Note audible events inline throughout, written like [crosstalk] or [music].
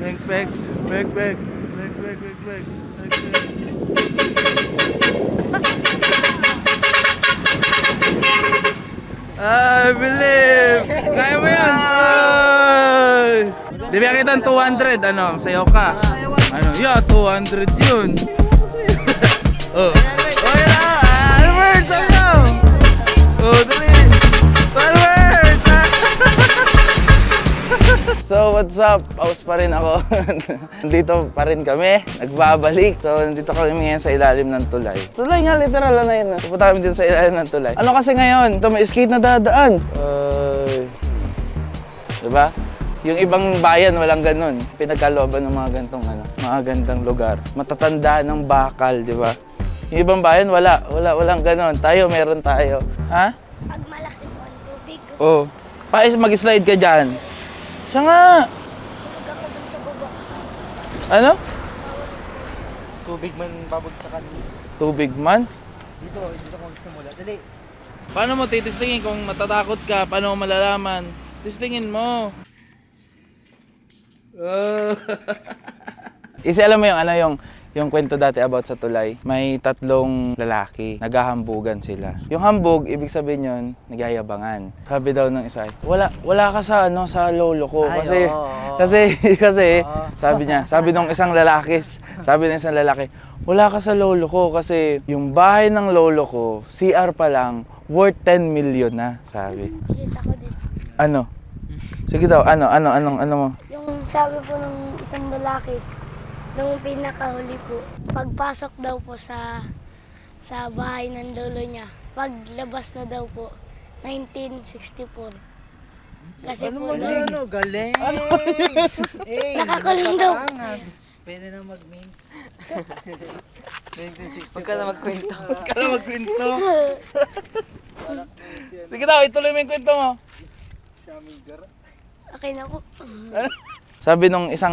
Peg, peg, peg, peg, peg, peg, peg, peg, peg, peg. I believe! Kaya mo yan! Ay! Bibigyan kita ng 200, ano, sayo ka. Ano, yeah, 200 yun. [laughs] oh. What's up? Paus pa rin ako. [laughs] Nandito pa rin kami. Nagbabalik. So nandito kami ngayon sa ilalim ng tulay. Tulay nga, literal na yun. Pupunta kami dito sa ilalim ng tulay. Ano kasi ngayon? Ito may skate na dadaan. Ay. Diba? Yung ibang bayan walang ganun. Pinagkalooban ng mga gantong ano, mga gandang lugar. Matatanda ng bakal, di ba? Yung ibang bayan wala, wala, walang ganun. Tayo meron tayo. Ha? Pag malaki po ang tubig, Oh. Pais mag-slide ka dyan. Siya nga. Ano? Tubig man babagsakan. Tubig man? Dito, dito ko magsimula. Dali. Paano mo titistingin kung matatakot ka? Paano mo malalaman? Tistingin mo. Ah. [laughs] Isi alam mo yung ano yung yung kwento dati about sa tulay, may tatlong lalaki, naghahambugan sila. Yung hambog, ibig sabihin yun, nagyayabangan. Sabi daw ng isa, wala, wala ka sa, ano, sa lolo ko. Ay, kasi, oo, kasi, [laughs] kasi, Oo. sabi niya, sabi nung isang lalaki, sabi ng isang lalaki, wala ka sa lolo ko kasi yung bahay ng lolo ko, CR pa lang, worth 10 million na, sabi. Nakikita ko dito. Ano? Sige daw, ano, ano, anong, ano mo? Yung sabi po ng isang lalaki, nung pinakahuli po, pagpasok daw po sa sa bahay ng lolo niya, paglabas na daw po, 1964. Kasi po daw, Ano, [laughs] galing. eh, Nakakulong daw. Angas. Pwede na mag-memes. [laughs] 1960. Huwag ka na magkwento. [laughs] ka na magkwento. Sige daw, ituloy mo yung kwento mo. okay na po. Sabi nung isang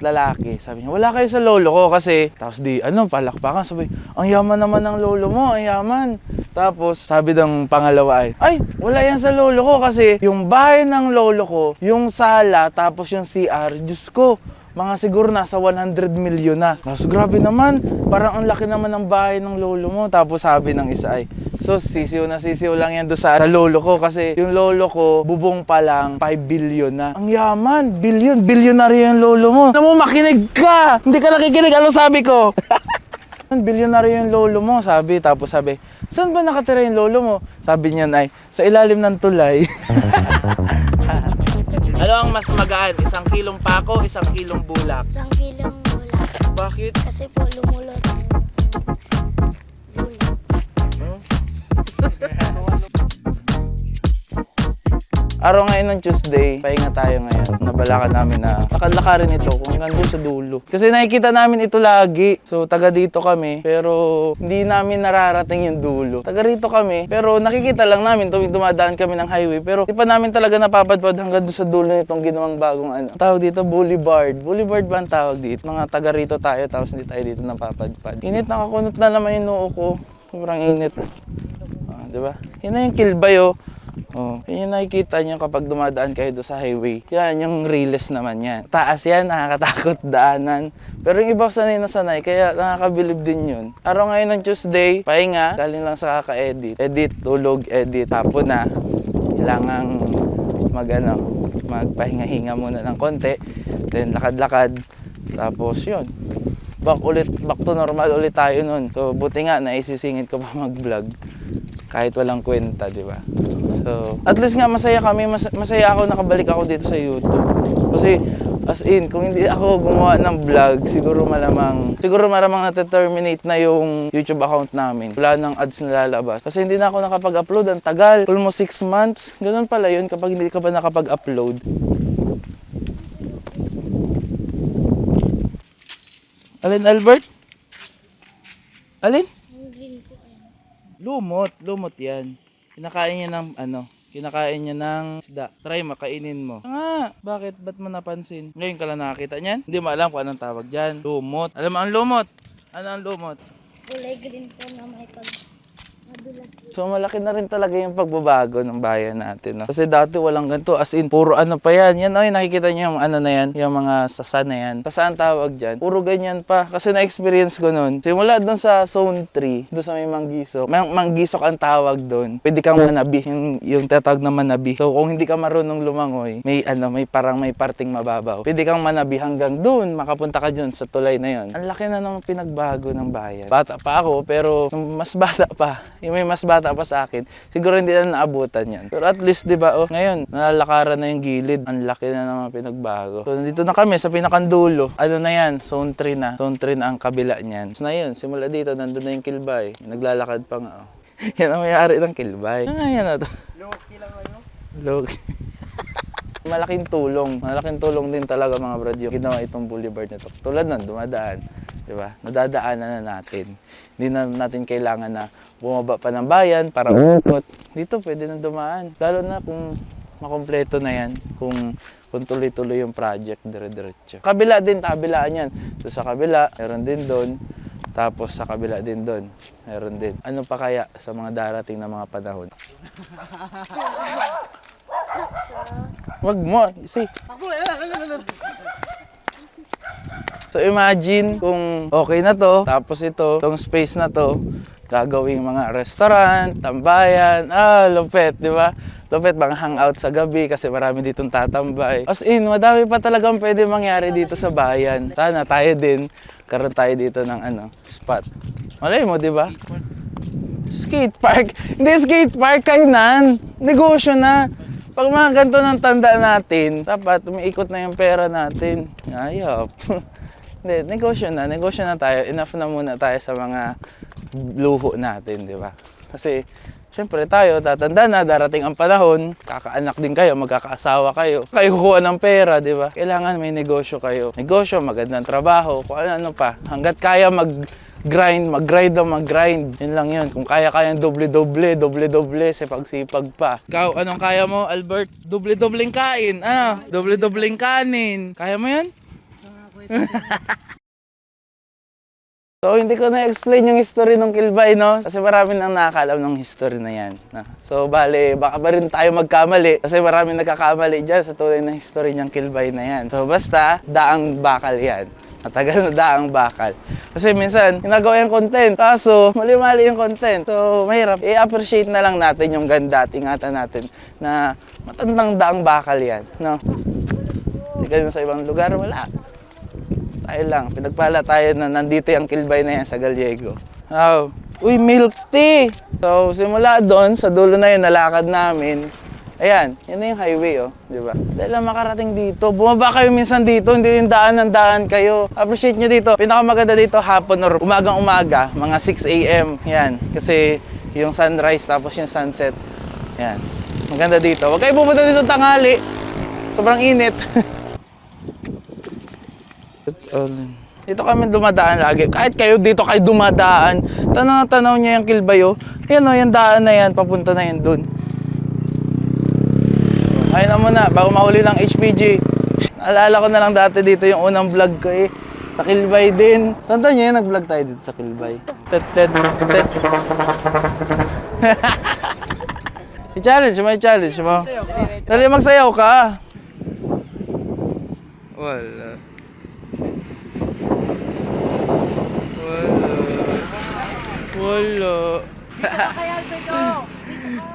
lalaki, sabi niya, wala kayo sa lolo ko kasi, tapos di, ano, palakpakan, sabi, ang yaman naman ng lolo mo, ang yaman. Tapos, sabi ng pangalawa ay, ay, wala yan sa lolo ko kasi yung bahay ng lolo ko, yung sala, tapos yung CR, Diyos ko, mga siguro nasa 100 million na. Tapos, grabe naman, parang ang laki naman ng bahay ng lolo mo. Tapos sabi ng isa ay, so sisiw na sisiw lang yan doon sa, sa lolo ko kasi yung lolo ko, bubong pa lang, 5 billion na. Ang yaman, billion, bilyonaryo yung lolo mo. Alam mo, makinig ka! Hindi ka nakikinig, ano sabi ko? [laughs] Bilyonaryo yung lolo mo, sabi. Tapos sabi, saan ba nakatira yung lolo mo? Sabi niya, ay, sa ilalim ng tulay. [laughs] ano ang mas magaan? Isang kilong pako, isang kilong bulak? Isang kilong wala. Bakit? Kasi po lumulot Araw ngayon ng Tuesday, pahinga tayo ngayon. Nabalakan namin na nakalakarin ito kung hanggang sa dulo. Kasi nakikita namin ito lagi. So, taga dito kami, pero hindi namin nararating yung dulo. Taga rito kami, pero nakikita lang namin tuwing dumadaan kami ng highway. Pero di pa namin talaga napapadpad hanggang doon sa dulo nitong ginawang bagong ano. Tawag dito, Boulevard. Boulevard ba ang tawag dito? Mga taga rito tayo, tapos hindi tayo dito napapadpad. Init, nakakunot na naman yung noo ko. Sobrang init. Ah, di ba? Yun na yung kilbay, oh. Yun yung nakikita niyo kapag dumadaan kayo doon sa highway. Yan, yung riles naman yan. Taas yan, nakakatakot daanan. Pero yung iba sanay na sanay, kaya nakakabilib din yun. Araw ngayon ng Tuesday, pahinga, galing lang sa kaka-edit. Edit, tulog, edit. Hapon na, kailangang mag, ano, magpahinga-hinga muna ng konti. Then lakad-lakad. Tapos yun, back ulit, back to normal ulit tayo nun. So, buti nga, naisisingit ko pa mag-vlog. Kahit walang kwenta, di ba? So, at least nga masaya kami, mas- masaya ako nakabalik ako dito sa YouTube. Kasi, as in, kung hindi ako gumawa ng vlog, siguro malamang, siguro malamang na-terminate na yung YouTube account namin. Wala nang ads na lalabas. Kasi hindi na ako nakapag-upload, ang tagal. Almost 6 months. Ganun pala yun kapag hindi ka pa nakapag-upload. Alin, Albert? Alin? Lumot, lumot yan. Kinakain niya ng ano, kinakain niya ng isda. Try makainin mo. Nga, bakit? Ba't mo napansin? Ngayon ka lang nakakita niyan? Hindi mo alam kung anong tawag dyan. Lumot. Alam mo ang lumot? Ano ang lumot? Kulay green po na may pag. So malaki na rin talaga yung pagbabago ng bayan natin. No? Kasi dati walang ganito. As in, puro ano pa yan. Yan ay nakikita niyo yung ano na yan. Yung mga sasa na yan. Sasaan tawag dyan? Puro ganyan pa. Kasi na-experience ko nun. Simula doon sa zone 3, doon sa may manggisok. May manggisok ang tawag doon. Pwede kang manabi. Yung, yung tatawag na manabi. So kung hindi ka marunong lumangoy, may ano, may parang may parting mababaw. Pwede kang manabi hanggang doon. Makapunta ka dyan sa tulay na yon. Ang laki na ng pinagbago ng bayan. Bata pa ako, pero mas bata pa, yung may mas bata pa sa akin, siguro hindi na naabutan yan. Pero at least, di ba, oh, ngayon, nalalakaran na yung gilid. Ang laki na mga pinagbago. So, nandito na kami sa pinakandulo. Ano na yan? Zone 3 na. Zone 3 na ang kabila niyan. So, na yun, simula dito, nandun na yung kilbay. Naglalakad pa nga. Oh. [laughs] yan ang mayari ng kilbay. Ano nga yan na to? Loki lang ano. Loki. [laughs] Malaking tulong. Malaking tulong din talaga mga brad yung ginawa itong boulevard na to. Tulad nun, dumadaan. Di ba? Nadadaanan na natin. Hindi na natin kailangan na bumaba pa ng bayan para umikot. Dito pwede na dumaan. Lalo na kung makompleto na yan. Kung, kung tuloy-tuloy yung project, dire-diretso. Kabila din, kabilaan yan. So sa kabila, meron din doon. Tapos sa kabila din doon, meron din. Ano pa kaya sa mga darating na mga panahon? [laughs] Wag mo, see. So imagine kung okay na to, tapos ito, itong space na to, gagawing mga restaurant, tambayan, ah, lupet, di ba? Lupet, mga hangout sa gabi kasi marami ditong tatambay. As in, madami pa talagang pwede mangyari dito sa bayan. Sana tayo din, karoon tayo dito ng ano, spot. Malay mo, di ba? Skate park. [laughs] Hindi skate park, kainan. Negosyo na. Pag mga ganito ng tanda natin, dapat umiikot na yung pera natin. Ayop. [laughs] Hindi, negosyo na. Negosyo na tayo. Enough na muna tayo sa mga luho natin, di ba? Kasi, syempre tayo, tatanda na, darating ang panahon, kakaanak din kayo, magkakaasawa kayo. Kayo kukuha ng pera, di ba? Kailangan may negosyo kayo. Negosyo, magandang trabaho, kung ano-ano pa. Hanggat kaya mag grind, mag-grind na mag-grind. Yun lang yun. Kung kaya kayang doble-doble, doble-doble, sipag-sipag pa. Ikaw, anong kaya mo, Albert? Doble-dobleng kain. Ano? Doble-dobleng kanin. Kaya mo yun? [laughs] So, hindi ko na-explain yung history ng Kilbay, no? Kasi marami nang nakakalam ng history na yan. No? So, bale, baka pa rin tayo magkamali. Kasi marami nagkakamali dyan sa tunay na history ng Kilbay na yan. So, basta, daang bakal yan. Matagal na daang bakal. Kasi minsan, ginagawa yung content. Kaso, mali-mali yung content. So, mahirap. I-appreciate na lang natin yung ganda at ingatan natin na matandang daang bakal yan. No? Hindi sa ibang lugar, wala. Tayo lang. Pinagpala tayo na nandito yung kilbay na yan sa Gallego. Wow. Uy, milk tea! So, simula doon, sa dulo na yun, nalakad namin. Ayan, yun na yung highway, oh. Di ba? Dahil lang makarating dito. Bumaba kayo minsan dito, hindi yung daan ng daan kayo. Appreciate nyo dito. Pinakamaganda dito hapon or umagang umaga, mga 6 a.m. Yan. Kasi yung sunrise tapos yung sunset. Yan. Maganda dito. Huwag kayo pupunta dito tanghali. Sobrang init. [laughs] Dito kami dumadaan lagi. Kahit kayo dito kayo dumadaan, tanaw tanaw niya yung kilbayo. Yan o, yung daan na yan, papunta na yan dun. Ayun na muna, bago mahuli ng HPG. Naalala ko na lang dati dito yung unang vlog ko eh. Sa Kilbay din. Tanda niyo yun, nag-vlog tayo dito sa Kilbay. Tet, tet, tet. [laughs] I-challenge mo, i-challenge mo. Dali, magsayaw ka. Wala. Wala. Wala.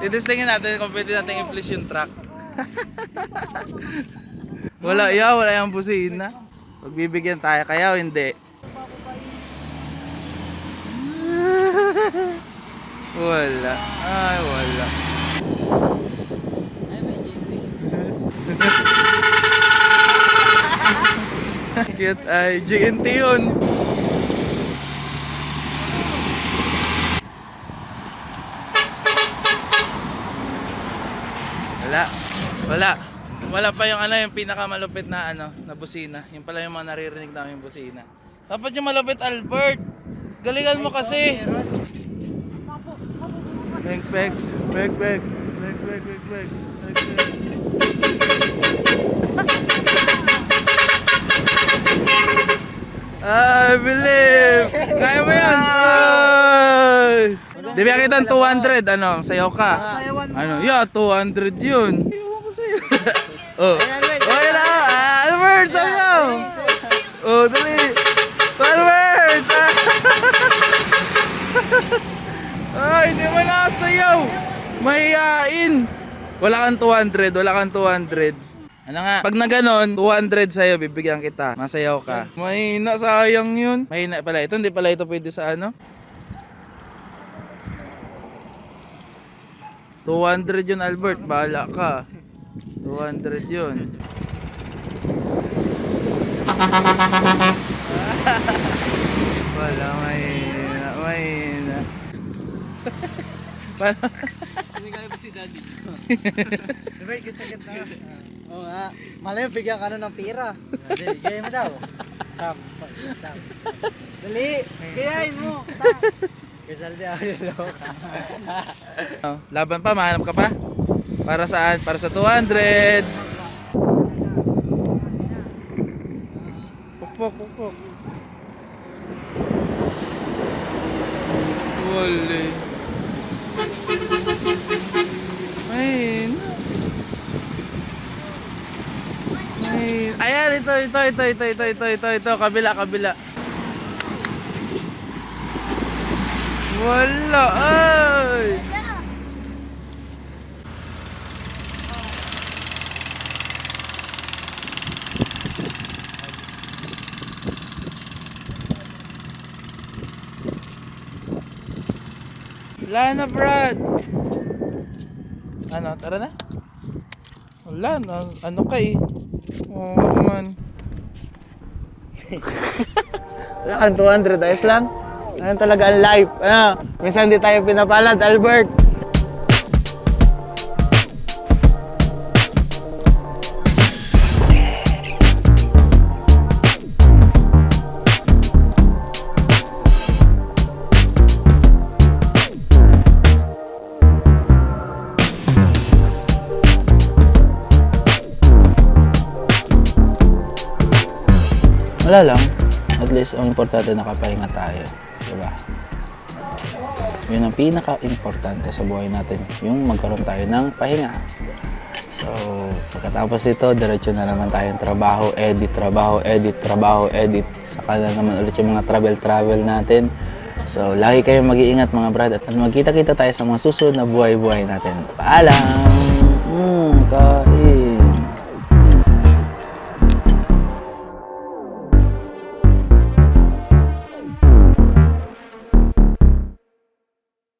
I-testingin natin kung pwede natin i-flash yung truck. [laughs] wala ya, wala yung busina. Pagbibigyan tayo kaya o hindi? wala. Ay, wala. [laughs] Cute ay GNT yun. Wala. Wala. Wala pa yung ano, yung pinakamalupit na ano, na busina. Yung pala yung mga naririnig namin busina. Dapat yung malupit, Albert. Galingan mo kasi. Peg, peg, peg, peg, peg, peg, peg, peg, peg, peg. I believe! Kaya mo yan! Ay! Di ba kita 200? Ano, sayaw ka? Ano? Yeah, 200 yun. Ewan ko sa'yo. [laughs] oh. Okay na. Ah, Albert, sayaw. Oh, dali. Albert! [laughs] Ay, hindi mo nakasayaw. Mahihain. Wala kang 200, wala kang 200. Ano nga, pag na ganon, 200 sa'yo, bibigyan kita. Masayaw ka. Mahina, sayang yun. Mahina pala ito, hindi pala ito pwede sa ano. 200 yun, Albert. Bahala ka. 200 yun. [laughs] Wala, mahina. Mahina. Paano? Albert, ganda-ganda. Oo nga. Malay mo, bigyan ka na ng pira. Gaya mo daw. Sam, sam. Dali, gayahin mo. [laughs] Kasal di ako yung loka. [laughs] Oh, laban pa, mahanap ka pa? Para saan? Para sa 200. Pukpok, pukpok. Wala. Ayun. Ayun. Ayan, ito, ito, ito, ito, ito, ito, ito, ito, kabila, kabila. Wala, ay! Wala na, Brad. Ano, tara na? Wala na. Ano kay? Oo man. [laughs] Wala kang 200. Ayos lang. Ano talaga ang life? Ano? Minsan hindi tayo pinapalad, Albert. Wala lang. At least, ang importante nakapahinga tayo. Diba? Yun ang pinaka-importante sa buhay natin. Yung magkaroon tayo ng pahinga. So, pagkatapos nito, diretso na naman tayong trabaho, edit, trabaho, edit, trabaho, edit. Saka na naman ulit yung mga travel-travel natin. So, lagi kayong mag-iingat mga brad. At magkita-kita tayo sa mga susunod na buhay-buhay natin. Paalam! Mm, kain.